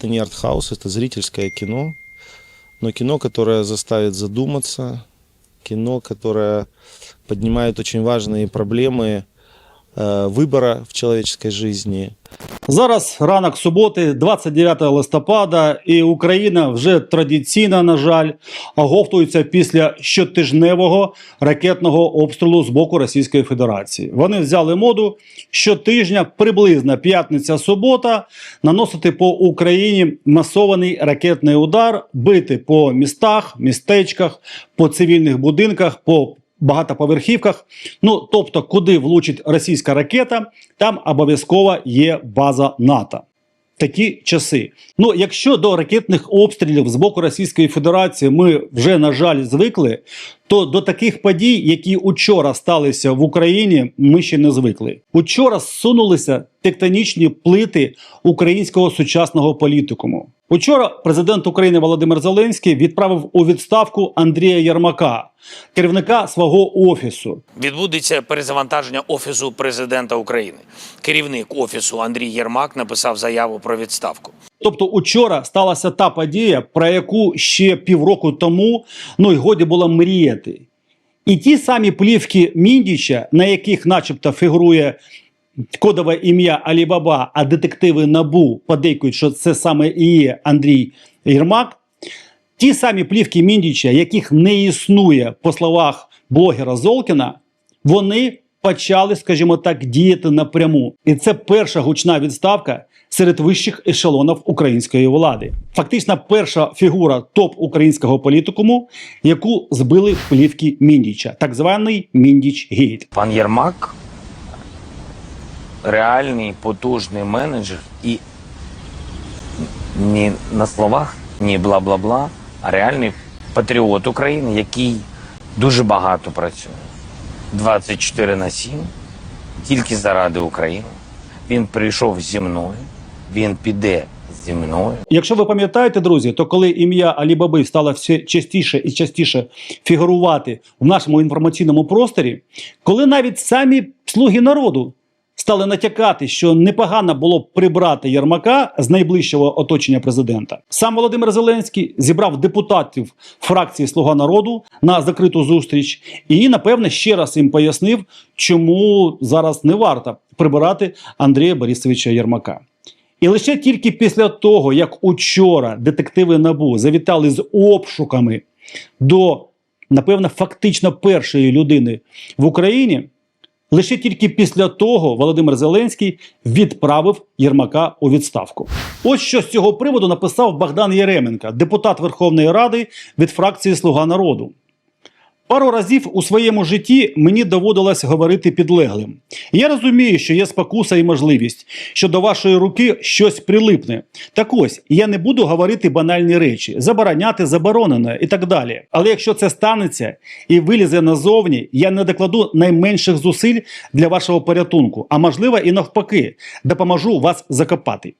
это не артхаус, это зрительское кино, но кино, которое заставит задуматься, кино, которое поднимает очень важные проблемы э, выбора в человеческой жизни, Зараз ранок суботи, 29 листопада, і Україна вже традиційно, на жаль, оговтується після щотижневого ракетного обстрілу з боку Російської Федерації. Вони взяли моду щотижня, приблизно п'ятниця-субота, наносити по Україні масований ракетний удар, бити по містах, містечках, по цивільних будинках, по багатоповерхівках. Ну тобто, куди влучить російська ракета, там обов'язково є база НАТО. Такі часи. Ну, якщо до ракетних обстрілів з боку Російської Федерації ми вже на жаль звикли, то до таких подій, які учора сталися в Україні, ми ще не звикли. Учора зсунулися тектонічні плити українського сучасного політикуму. Учора президент України Володимир Зеленський відправив у відставку Андрія Ярмака, керівника свого офісу. Відбудеться перезавантаження офісу президента України. Керівник офісу Андрій Єрмак написав заяву про відставку. Тобто, учора сталася та подія, про яку ще півроку тому ну й годі було мріяти. І ті самі плівки Міндіча, на яких, начебто, фігурує кодове ім'я Алібаба, а детективи Набу подейкують, що це саме і є Андрій Єрмак. Ті самі плівки Міндіча, яких не існує по словах блогера Золкіна, вони почали, скажімо так, діяти напряму. І це перша гучна відставка серед вищих ешелонів української влади. Фактично, перша фігура топ українського політикуму, яку збили плівки Міндіча, так званий Міндіч Гейт. Пан Єрмак реальний потужний менеджер і ні на словах, ні бла-бла-бла, а реальний патріот України, який дуже багато працює. 24 на 7, тільки заради України. Він прийшов зі мною, він піде зі мною. Якщо ви пам'ятаєте, друзі, то коли ім'я Алібаби стало все частіше і частіше фігурувати в нашому інформаційному просторі, коли навіть самі слуги народу стали натякати, що непогано було б прибрати Єрмака з найближчого оточення президента, сам Володимир Зеленський зібрав депутатів фракції Слуга народу на закриту зустріч і, напевне, ще раз їм пояснив, чому зараз не варто прибирати Андрія Борисовича Єрмака. І лише тільки після того, як учора детективи НАБУ завітали з обшуками до, напевно, фактично першої людини в Україні, лише тільки після того Володимир Зеленський відправив Єрмака у відставку. Ось що з цього приводу написав Богдан Єременко, депутат Верховної Ради від фракції Слуга народу. Пару разів у своєму житті мені доводилось говорити підлеглим. Я розумію, що є спокуса і можливість, що до вашої руки щось прилипне. Так ось я не буду говорити банальні речі, забороняти заборонене і так далі. Але якщо це станеться і вилізе назовні, я не докладу найменших зусиль для вашого порятунку, а можливо і навпаки, допоможу вас закопати.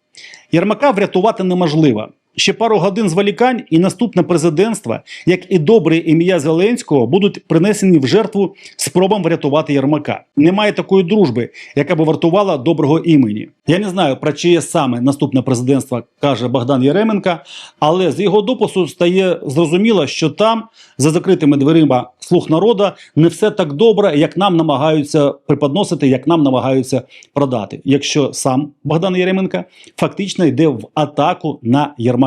Єрмака врятувати неможливо. Ще пару годин зволікань, і наступне президентство, як і добре ім'я Зеленського, будуть принесені в жертву спробам врятувати Єрмака. Немає такої дружби, яка би вартувала доброго імені. Я не знаю про чиє саме наступне президентство каже Богдан Єременко, але з його допису стає зрозуміло, що там за закритими дверима слух народа не все так добре, як нам намагаються преподносити, як нам намагаються продати. Якщо сам Богдан Єременко фактично йде в атаку на Єрмака.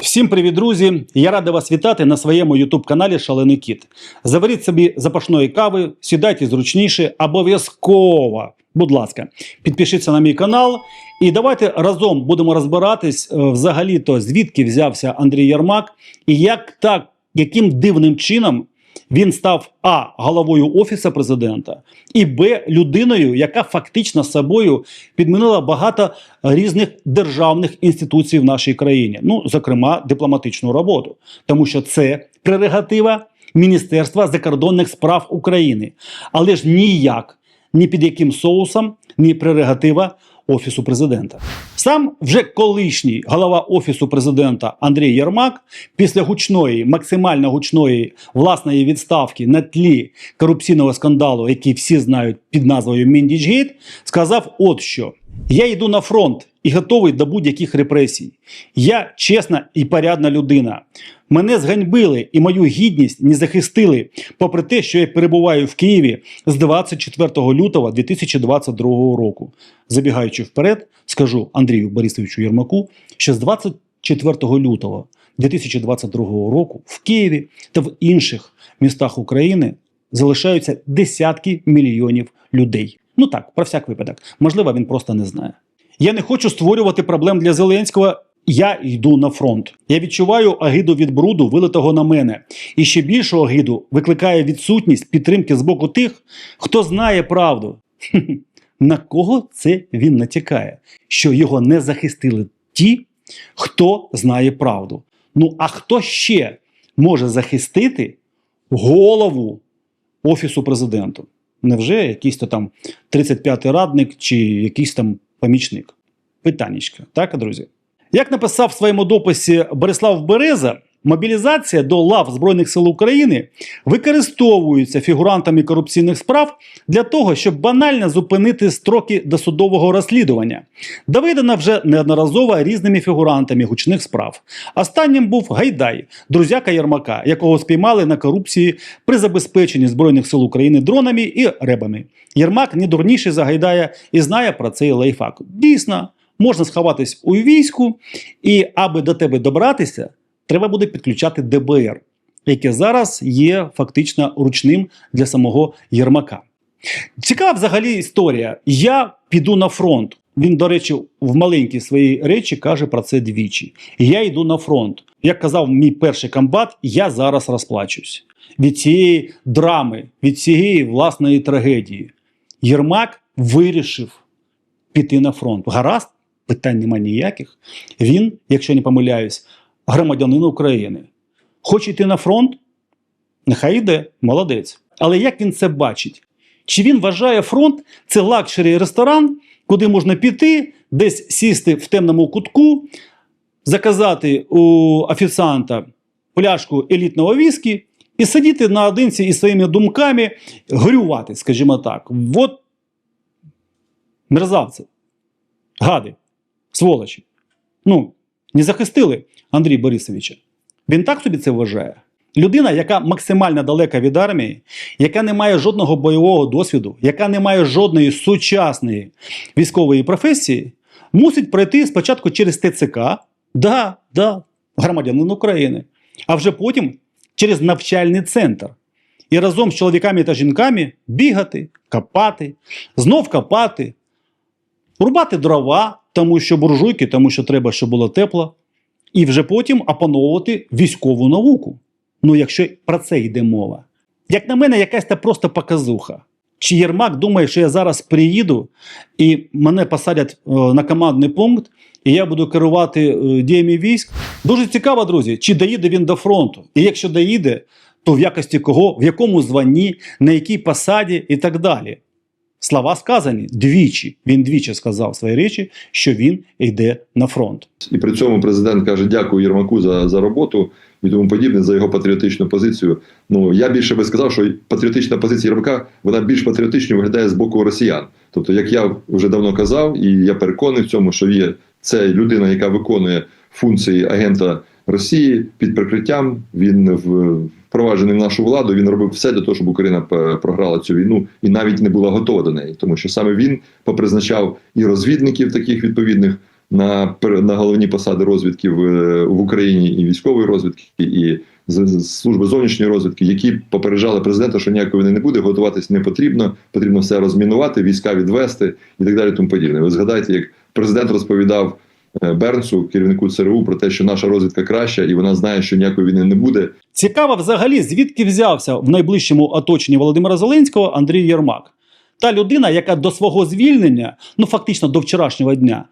Всім привіт, друзі! Я радий вас вітати на своєму youtube каналі Шалений Кіт. Заваріть собі запашної кави, сідайте зручніше, обов'язково. Будь ласка, підпишіться на мій канал, і давайте разом будемо розбиратись е, взагалі-то звідки взявся Андрій Єрмак, і як так, яким дивним чином він став а головою офісу президента, і б людиною, яка фактично собою підмінила багато різних державних інституцій в нашій країні, ну зокрема дипломатичну роботу, тому що це прерогатива Міністерства закордонних справ України, але ж ніяк, ні під яким соусом, ні прерогатива офісу президента. Сам вже колишній голова офісу президента Андрій Єрмак після гучної, максимально гучної власної відставки на тлі корупційного скандалу, який всі знають під назвою Міндічгейт, сказав: от що. Я йду на фронт і готовий до будь-яких репресій. Я чесна і порядна людина. Мене зганьбили і мою гідність не захистили, попри те, що я перебуваю в Києві з 24 лютого 2022 року. Забігаючи вперед, скажу Андрію Борисовичу Єрмаку, що з 24 лютого 2022 року в Києві та в інших містах України залишаються десятки мільйонів людей. Ну так, про всяк випадок. Можливо, він просто не знає. Я не хочу створювати проблем для Зеленського. Я йду на фронт. Я відчуваю агиду від бруду, вилитого на мене. І ще більшу агиду викликає відсутність підтримки з боку тих, хто знає правду. На кого це він натякає? Що його не захистили ті, хто знає правду. Ну а хто ще може захистити голову Офісу президента? Невже якийсь то там 35-й радник чи якийсь там помічник? Питаннячка, так, друзі? Як написав в своєму дописі Борислав Береза, мобілізація до лав Збройних сил України використовується фігурантами корупційних справ для того, щоб банально зупинити строки досудового розслідування. Доведена вже неодноразово різними фігурантами гучних справ. Останнім був Гайдай, друзяка Єрмака, якого спіймали на корупції при забезпеченні Збройних сил України дронами і ребами. Єрмак не дурніший за Гайдая і знає про цей лайфхак. Дійсно, можна сховатись у війську, і аби до тебе добратися, треба буде підключати ДБР, яке зараз є фактично ручним для самого Єрмака. Цікава взагалі історія. Я піду на фронт. Він, до речі, в маленькій своїй речі каже про це двічі. Я йду на фронт. Як казав мій перший комбат, я зараз розплачусь від цієї драми, від цієї власної трагедії. Єрмак вирішив піти на фронт. Гаразд, питань нема ніяких. Він, якщо не помиляюсь, громадянин України. Хоче йти на фронт? Нехай йде, молодець. Але як він це бачить? Чи він вважає фронт це лакшері ресторан, куди можна піти, десь сісти в темному кутку, заказати у офіціанта пляшку елітного віскі і сидіти наодинці із своїми думками, горювати, скажімо так. От мерзавці, гади, сволочі. Ну, не захистили Андрія Борисовича. Він так собі це вважає. Людина, яка максимально далека від армії, яка не має жодного бойового досвіду, яка не має жодної сучасної військової професії, мусить пройти спочатку через ТЦК, да, да, громадянин України, а вже потім через навчальний центр. І разом з чоловіками та жінками бігати, копати, знов копати, рубати дрова, тому що буржуйки, тому що треба, щоб було тепло, і вже потім опановувати військову науку. Ну, якщо про це йде мова. Як на мене, якась та просто показуха. Чи Єрмак думає, що я зараз приїду і мене посадять е, на командний пункт, і я буду керувати е, діями військ? Дуже цікаво, друзі, чи доїде він до фронту. І якщо доїде, то в якості кого, в якому званні, на якій посаді і так далі. Слова сказані двічі. Він двічі сказав в своїй речі, що він йде на фронт. І при цьому президент каже: дякую Єрмаку за, за роботу і тому подібне, за його патріотичну позицію. Ну я більше би сказав, що патріотична позиція Єрмака вона більш патріотично виглядає з боку росіян. Тобто, як я вже давно казав, і я переконаний в цьому, що є це людина, яка виконує функції агента Росії під прикриттям. Він в впроваджений в нашу владу. Він робив все для того, щоб Україна програла цю війну і навіть не була готова до неї, тому що саме він попризначав і розвідників таких відповідних на на головні посади розвідки в, в Україні, і військової розвідки, і служби зовнішньої розвідки, які попереджали президента, що ніякої війни не буде, готуватись не потрібно, потрібно все розмінувати, війська відвести і так далі. Тому подібне. Ви згадайте, як президент розповідав. Е, Бернсу, керівнику ЦРУ, про те, що наша розвідка краща, і вона знає, що ніякої війни не буде, Цікаво взагалі, звідки взявся в найближчому оточенні Володимира Зеленського Андрій Єрмак. Та людина, яка до свого звільнення, ну фактично до вчорашнього дня,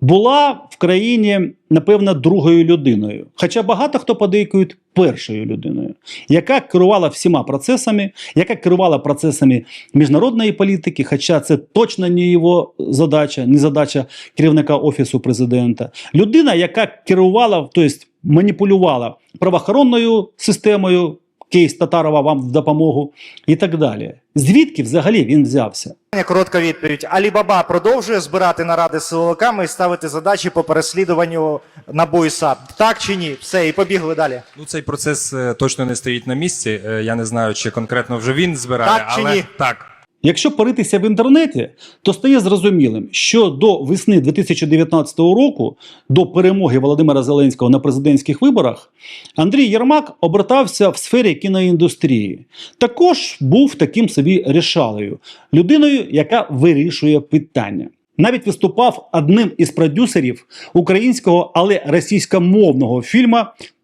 була в країні, напевно, другою людиною. Хоча багато хто подейкують першою людиною, яка керувала всіма процесами, яка керувала процесами міжнародної політики, хоча це точно не його задача, не задача керівника офісу президента. Людина, яка керувала, тобто маніпулювала правоохоронною системою. Кейс Татарова вам в допомогу і так далі. Звідки взагалі він взявся? Коротка відповідь. Алібаба продовжує збирати наради з силовиками і ставити задачі по переслідуванню НАБУ і САП. Так чи ні? Все, і побігли далі. Ну, цей процес е, точно не стоїть на місці. Е, Я не знаю, чи конкретно вже він збирає, Так чи але ні? так. Якщо поритися в інтернеті, то стає зрозумілим, що до весни 2019 року, до перемоги Володимира Зеленського на президентських виборах, Андрій Єрмак обертався в сфері кіноіндустрії. Також був таким собі рішалею, людиною, яка вирішує питання. Навіть виступав одним із продюсерів українського, але російськомовного фільму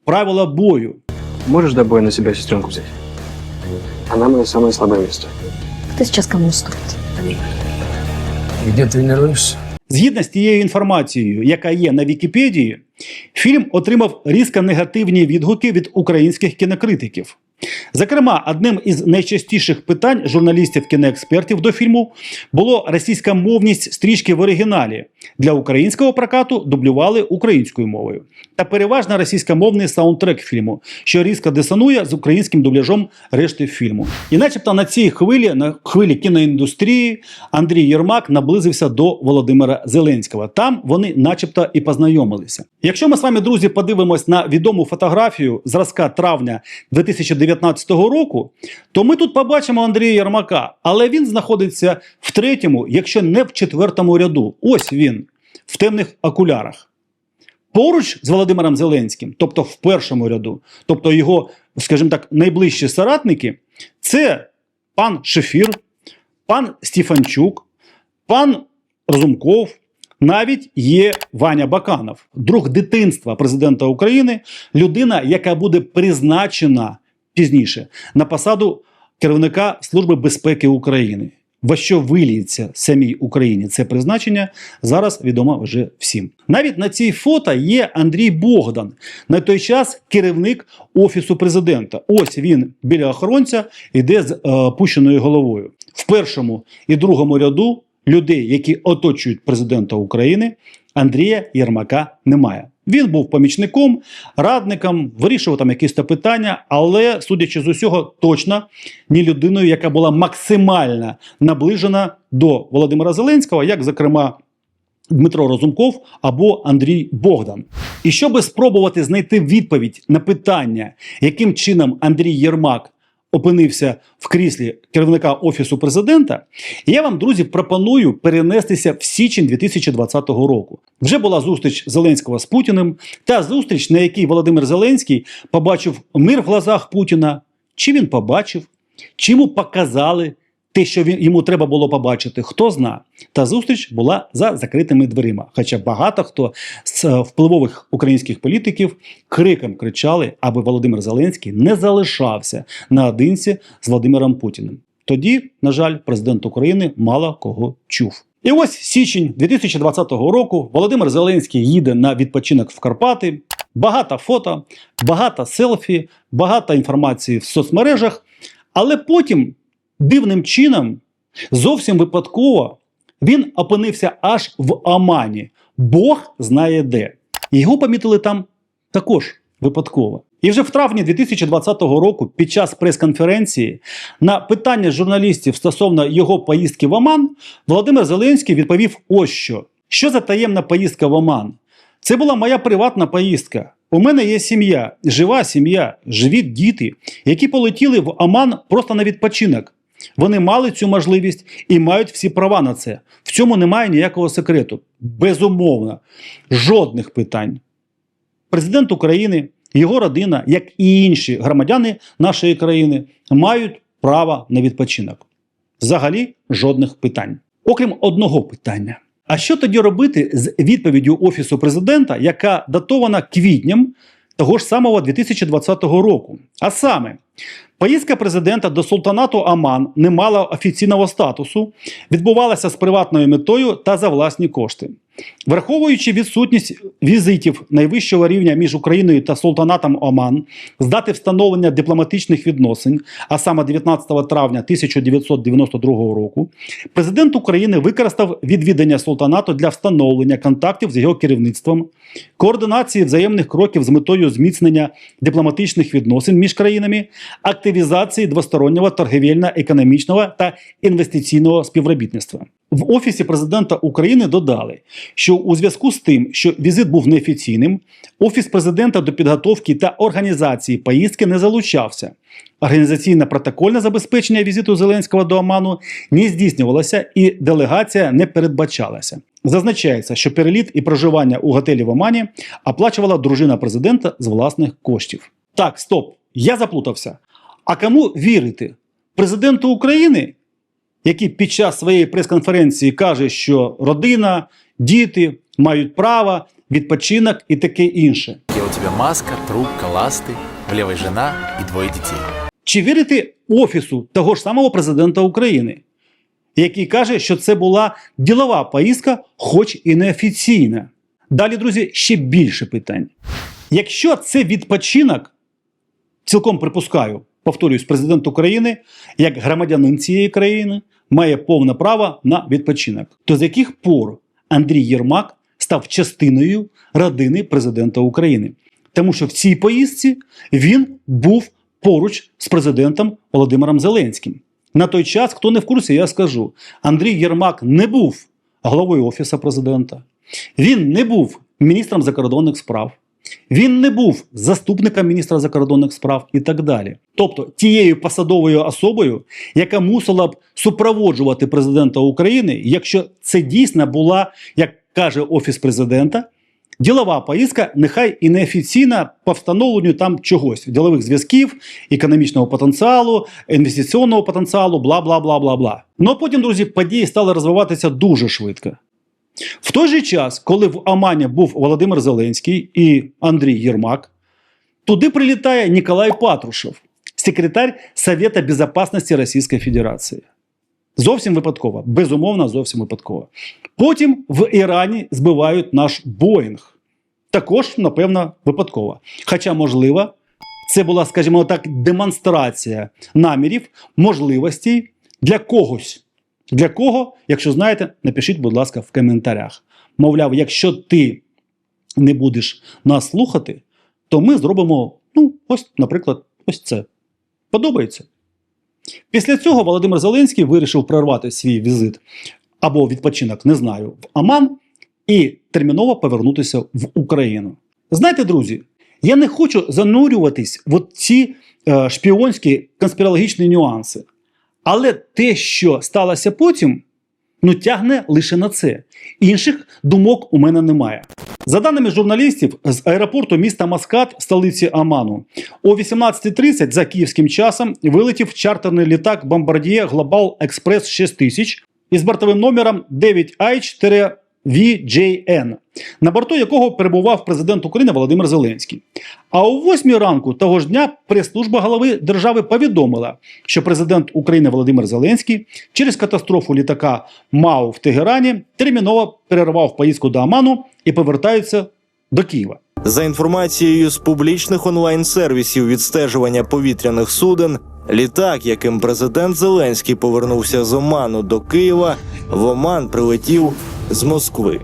Правила бою. Можешь до боя на себя сестренку взять? Она мое самое слабое место. Кто сейчас кому уступит? Где тренируешься? Згідно з тією інформацією, яка є на Вікіпедії, фільм отримав різко негативні відгуки від українських кінокритиків. Зокрема, одним із найчастіших питань журналістів-кіноекспертів до фільму було російськомовність стрічки в оригіналі. Для українського прокату дублювали українською мовою. Та переважно російськомовний саундтрек фільму, що різко дисонує з українським дубляжом решти фільму. І начебто на цій хвилі, на хвилі кіноіндустрії, Андрій Єрмак наблизився до Володимира Зеленського. Там вони, начебто, і познайомилися. Якщо ми з вами, друзі, подивимось на відому фотографію зразка травня 2019 року, то ми тут побачимо Андрія Єрмака, але він знаходиться в третьому, якщо не в четвертому ряду. Ось він в темних окулярах. Поруч з Володимиром Зеленським, тобто в першому ряду, тобто його, скажімо так, найближчі соратники, це пан Шефір, пан Стефанчук, пан Разумков, навіть є Ваня Баканов, друг дитинства президента України, людина, яка буде призначена пізніше на посаду керівника Служби безпеки України. Во що виліється самій Україні це призначення, зараз відомо вже всім. Навіть на цій фото є Андрій Богдан, на той час керівник офісу президента. Ось він біля охоронця йде з е, пущеною головою. В першому і другому ряду людей, які оточують президента України, Андрія Єрмака немає. Він був помічником, радником, вирішував там якісь то питання, але, судячи з усього, точно не людиною, яка була максимально наближена до Володимира Зеленського, як, зокрема, Дмитро Розумков або Андрій Богдан. І щоб спробувати знайти відповідь на питання, яким чином Андрій Єрмак опинився в кріслі керівника офісу президента, я вам, друзі, пропоную перенестися в січень 2020 року. Вже була зустріч Зеленського з Путіним, та зустріч, на якій Володимир Зеленський побачив мир в глазах Путіна. Чи він побачив, чи показали те, що він йому треба було побачити, хто зна. Та зустріч була за закритими дверима. Хоча багато хто з е, впливових українських політиків криком кричали, аби Володимир Зеленський не залишався наодинці з Володимиром Путіним. Тоді, на жаль, президент України мало кого чув. І ось січень 2020 року Володимир Зеленський їде на відпочинок в Карпати. Багато фото, багато селфі, багато інформації в соцмережах. Але потім дивним чином, зовсім випадково, він опинився аж в Омані. Бог знає де. Його помітили там також випадково. І вже в травні 2020 року, під час прес-конференції, на питання журналістів стосовно його поїздки в Оман, Володимир Зеленський відповів ось що: що за таємна поїздка в Оман? Це була моя приватна поїздка. У мене є сім'я, жива сім'я, живі діти, які полетіли в Оман просто на відпочинок. Вони мали цю можливість і мають всі права на це. В цьому немає ніякого секрету. Безумовно, жодних питань. Президент України, його родина, як і інші громадяни нашої країни, мають право на відпочинок. Взагалі жодних питань. Окрім одного питання. А що тоді робити з відповіддю Офісу президента, яка датована квітнем того ж самого 2020 року? А саме, поїздка президента до султанату Аман не мала офіційного статусу, відбувалася з приватною метою та за власні кошти. Враховуючи відсутність візитів найвищого рівня між Україною та Султанатом Оман з дати встановлення дипломатичних відносин, а саме 19 травня 1992 року, президент України використав відвідання султанату для встановлення контактів з його керівництвом, координації взаємних кроків з метою зміцнення дипломатичних відносин між країнами, активізації двостороннього торгівельно-економічного та інвестиційного співробітництва. В офісі президента України додали, що у зв'язку з тим, що візит був неофіційним, офіс президента до підготовки та організації поїздки не залучався. Організаційне протокольне забезпечення візиту Зеленського до Оману не здійснювалося і делегація не передбачалася. Зазначається, що переліт і проживання у готелі в Омані оплачувала дружина президента з власних коштів. Так, стоп, я заплутався. А кому вірити? Президенту України, який під час своєї прес-конференції каже, що родина, діти мають право, відпочинок і таке інше. Где у тебя маска, трубка, ласты, в левой жена и двое детей. Чи вірити офісу того ж самого президента України, який каже, що це була ділова поїздка, хоч і неофіційна? Далі, друзі, ще більше питань. Якщо це відпочинок, цілком припускаю, повторюсь, президент України, як громадянин цієї країни, має повне право на відпочинок. То з яких пор Андрій Єрмак став частиною родини президента України? Тому що в цій поїздці він був поруч з президентом Володимиром Зеленським. На той час, хто не в курсі, я скажу: Андрій Єрмак не був головою офісу президента, він не був міністром закордонних справ. Він не був заступником міністра закордонних справ і так далі. Тобто тією посадовою особою, яка мусила б супроводжувати президента України, якщо це дійсно була, як каже офіс президента, ділова поїздка, нехай і неофіційна по встановленню там чогось ділових зв'язків, економічного потенціалу, інвестиційного потенціалу, бла бла бла бла бла. Ну потім, друзі, події стали розвиватися дуже швидко. В той же час, коли в Омані був Володимир Зеленський і Андрій Єрмак, туди прилітає Ніколай Патрушев, секретар Совета Безопасності Російської Федерації. Зовсім випадково, безумовно, зовсім випадково. Потім в Ірані збивають наш Боїнг. Також, напевно, випадково. Хоча, можливо, це була, скажімо так, демонстрація намірів, можливостей для когось. Для кого, якщо знаєте, напишіть, будь ласка, в коментарях. Мовляв, якщо ти не будеш нас слухати, то ми зробимо, ну, ось, наприклад, ось це. Подобається? Після цього Володимир Зеленський вирішив прорвати свій візит або відпочинок, не знаю, в Аман і терміново повернутися в Україну. Знаєте, друзі, я не хочу занурюватись в ці е, шпіонські конспірологічні нюанси. Але те, що сталося потім, ну тягне лише на це. Інших думок у мене немає. За даними журналістів з аеропорту міста Маскат, столиці Оману, о 18.30 за київським часом вилетів чартерний літак Bombardier Global Express 6000 із бортовим номером 9H VJN, на борту якого перебував президент України Володимир Зеленський. А о 8 ранку того ж дня прес-служба голови держави повідомила, що президент України Володимир Зеленський через катастрофу літака МАУ в Тегерані терміново перервав поїздку до Аману і повертається до Києва. За інформацією з публічних онлайн-сервісів відстежування повітряних суден, літак, яким президент Зеленський повернувся з Оману до Києва, в Оман прилетів з Москви.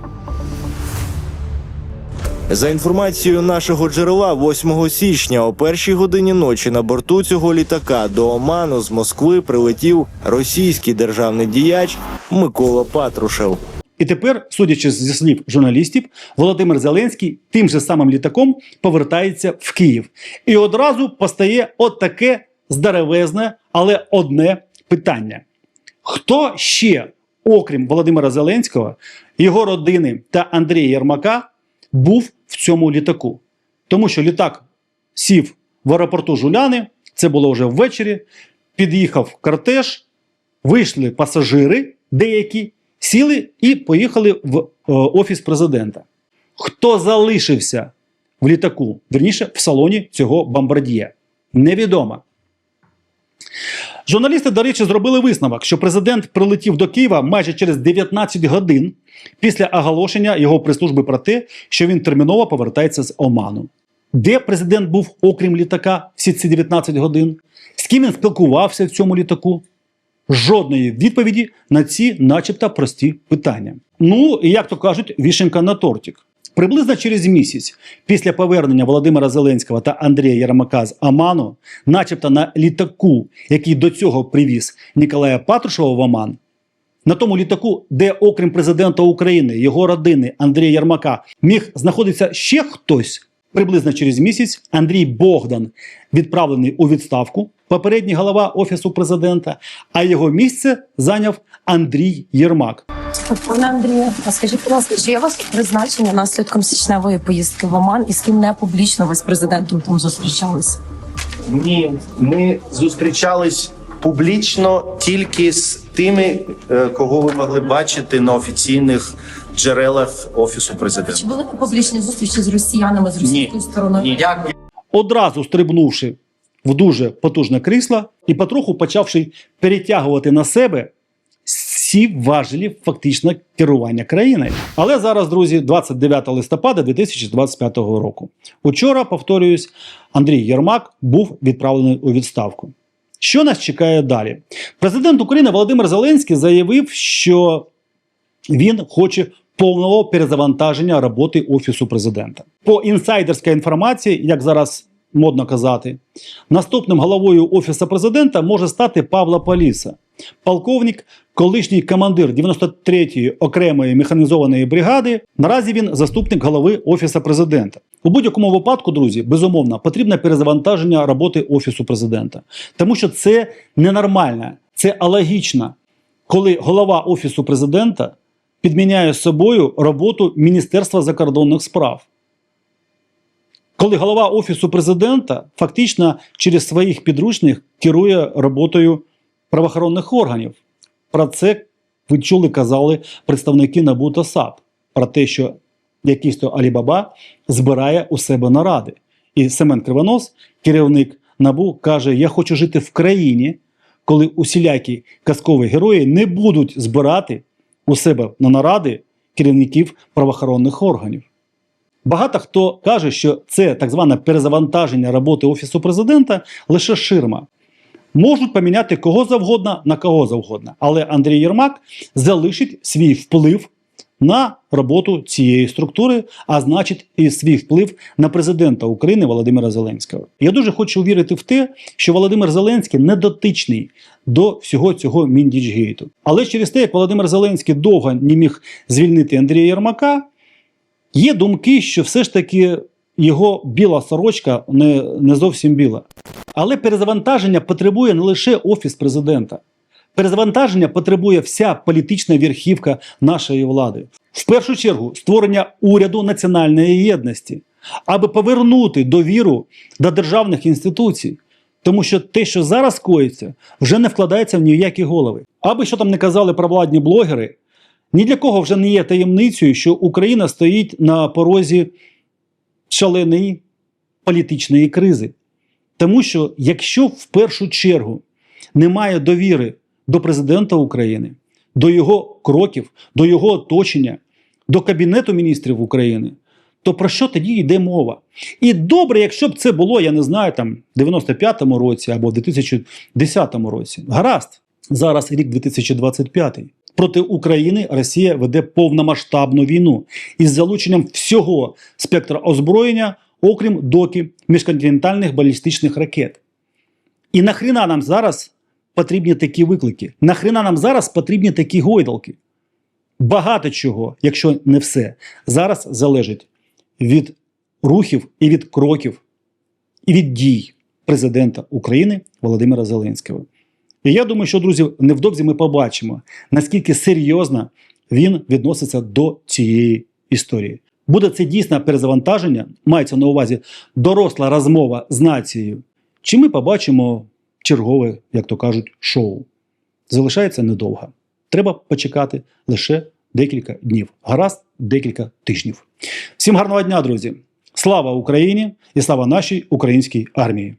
За інформацією нашого джерела, 8 січня о першій годині ночі на борту цього літака до Оману з Москви прилетів російський державний діяч Микола Патрушев. І тепер, судячи зі слів журналістів, Володимир Зеленський тим же самим літаком повертається в Київ. І одразу постає от таке здоровезне, але одне питання: хто ще, окрім Володимира Зеленського, його родини та Андрія Єрмака, був в цьому літаку? Тому що літак сів в аеропорту Жуляни, це було вже ввечері. Під'їхав кортеж, вийшли пасажири деякі, сіли і поїхали в е, офіс президента. Хто залишився в літаку, верніше в салоні цього бомбардія? Невідомо. Журналісти, до речі, зробили висновок, що президент прилетів до Києва майже через 19 годин після оголошення його прес-служби про те, що він терміново повертається з Оману. Де президент був, окрім літака, всі ці 19 годин? З ким він спілкувався в цьому літаку? Жодної відповіді на ці, начебто, прості питання. Ну, як то кажуть, вішенка на тортик. Приблизно через місяць після повернення Володимира Зеленського та Андрія Ярмака з Оману, начебто на літаку, який до цього привіз Ніколая Патрушева в Оман, на тому літаку, де, окрім президента України, його родини Андрія Єрмака, міг знаходитися ще хтось. Приблизно через місяць Андрій Богдан відправлений у відставку, попередній голова офісу президента, а його місце зайняв Андрій Єрмак. Пане Андрію, а скажіть, будь ласка, чи є вас призначення наслідком січневої поїздки в Оман і з ким не публічно ви з президентом там зустрічалися? Ні, ми зустрічались публічно тільки з тими, е, кого ви могли бачити на офіційних джерелах офісу президента. Чи були публічні зустрічі з росіянами з російською стороною? Ні. Одразу стрибнувши в дуже потужне крісло і потроху почавши перетягувати на себе всі важелі фактично керування країною. Але зараз, друзі, 29 листопада 2025 року. Учора, повторююсь, Андрій Єрмак був відправлений у відставку. Що нас чекає далі? Президент України Володимир Зеленський заявив, що він хоче повного перезавантаження роботи офісу президента. По інсайдерській інформації, як зараз модно казати, наступним головою офісу президента може стати Павло Поліса, полковник, колишній командир 93-ї окремої механізованої бригади. Наразі він заступник голови офісу президента. У будь-якому випадку, друзі, безумовно, потрібне перезавантаження роботи офісу президента, тому що це ненормально, це алогічно, коли голова офісу президента підміняє собою роботу Міністерства закордонних справ. Коли голова офісу президента фактично через своїх підручних керує роботою правоохоронних органів. Про це ви чули, казали представники НАБУ та САП про те, що якийсь то Алібаба збирає у себе наради. І Семен Кривонос, керівник НАБУ, каже: Я хочу жити в країні, коли усілякі казкові герої не будуть збирати у себе на наради керівників правоохоронних органів. Багато хто каже, що це так зване перезавантаження роботи Офісу президента лише ширма. Можуть поміняти кого завгодно на кого завгодно. Але Андрій Єрмак залишить свій вплив на роботу цієї структури, а значить, і свій вплив на президента України Володимира Зеленського. Я дуже хочу вірити в те, що Володимир Зеленський не дотичний до всього цього міндічгейту. Але через те, як Володимир Зеленський довго не міг звільнити Андрія Єрмака, є думки, що все ж таки його біла сорочка не, не зовсім біла. Але перезавантаження потребує не лише офіс президента. Перезавантаження потребує вся політична верхівка нашої влади. В першу чергу створення уряду національної єдності, аби повернути довіру до державних інституцій. Тому що те, що зараз коїться, вже не вкладається в ніякі голови. Аби що там не казали провладні блогери, ні для кого вже не є таємницею, що Україна стоїть на порозі шаленої політичної кризи. Тому що якщо в першу чергу немає довіри до президента України, до його кроків, до його оточення, до Кабінету міністрів України, то про що тоді йде мова? І добре, якщо б це було, я не знаю, там в 95-му році або в 2010 році. Гаразд, зараз рік 2025. Проти України Росія веде повномасштабну війну із залученням всього спектра озброєння, окрім доки міжконтинентальних балістичних ракет. І нахріна нам зараз потрібні такі виклики? Нахріна нам зараз потрібні такі гойдалки? Багато чого, якщо не все, зараз залежить від рухів і від кроків, і від дій президента України Володимира Зеленського. І я думаю, що, друзі, невдовзі ми побачимо, наскільки серйозно він відноситься до цієї історії. Буде це дійсно перезавантаження, мається на увазі доросла розмова з нацією, чи ми побачимо чергове, як то кажуть, шоу. Залишається недовго. Треба почекати лише декілька днів. Гаразд, декілька тижнів. Всім гарного дня, друзі! Слава Україні і слава нашій українській армії!